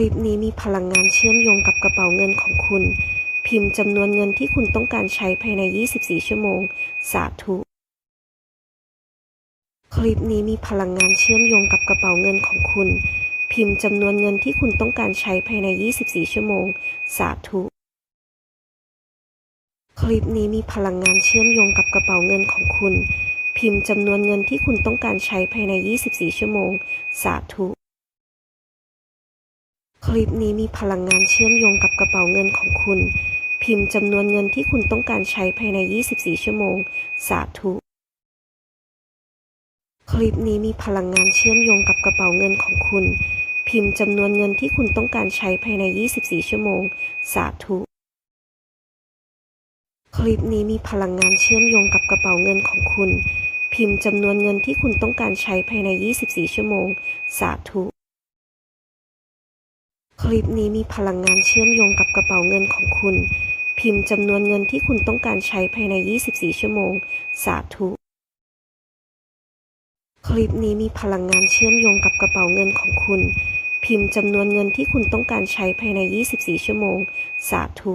ลิปนี้มีพลังงานเชื่อมโยงกับกระเป๋าเงินของคุณ พิมพ์จำนวนเงินที่คุณต้องการใช้ภายใน 24 ชั่วโมง สาธุ คลิปนี้มีพลังงานเชื่อมโยงกับกระเป๋าเงินของคุณ พิมพ์จำนวนเงินที่คุณต้องการใช้ภายใน 24 ชั่วโมง สาธุ คลิปนี้มีพลังงานเชื่อมโยงกับกระเป๋าเงินของคุณ พิมพ์จำนวนเงินที่คุณต้องการใช้ภายใน 24 ชั่วโมง สาธุ คลิปนี้มีพลังงานเชื่อมโยงกับกระเป๋าเงินของคุณ พิมพ์จำนวนเงินที่คุณต้องการใช้ภายใน 24 ชั่วโมง สาธุ คลิปนี้มีพลังงานเชื่อมโยงกับกระเป๋าเงินของคุณ พิมพ์จำนวนเงินที่คุณต้องการใช้ภายใน 24 ชั่วโมง สาธุ คลิปนี้มีพลังงานเชื่อมโยงกับกระเป๋าเงินของคุณ พิมพ์จำนวนเงินที่คุณต้องการใช้ภายใน 24 ชั่วโมง สาธุ คลิปนี้มีพลังงานเชื่อมโยงกับกระเป๋าเงินของคุณ พิมพ์จำนวนเงินที่คุณต้องการใช้ภายใน 24 ชั่วโมง สาธุ คลิปนี้มีพลังงานเชื่อมโยงกับกระเป๋าเงินของคุณ พิมพ์จำนวนเงินที่คุณต้องการใช้ภายใน 24 ชั่วโมง สาธุ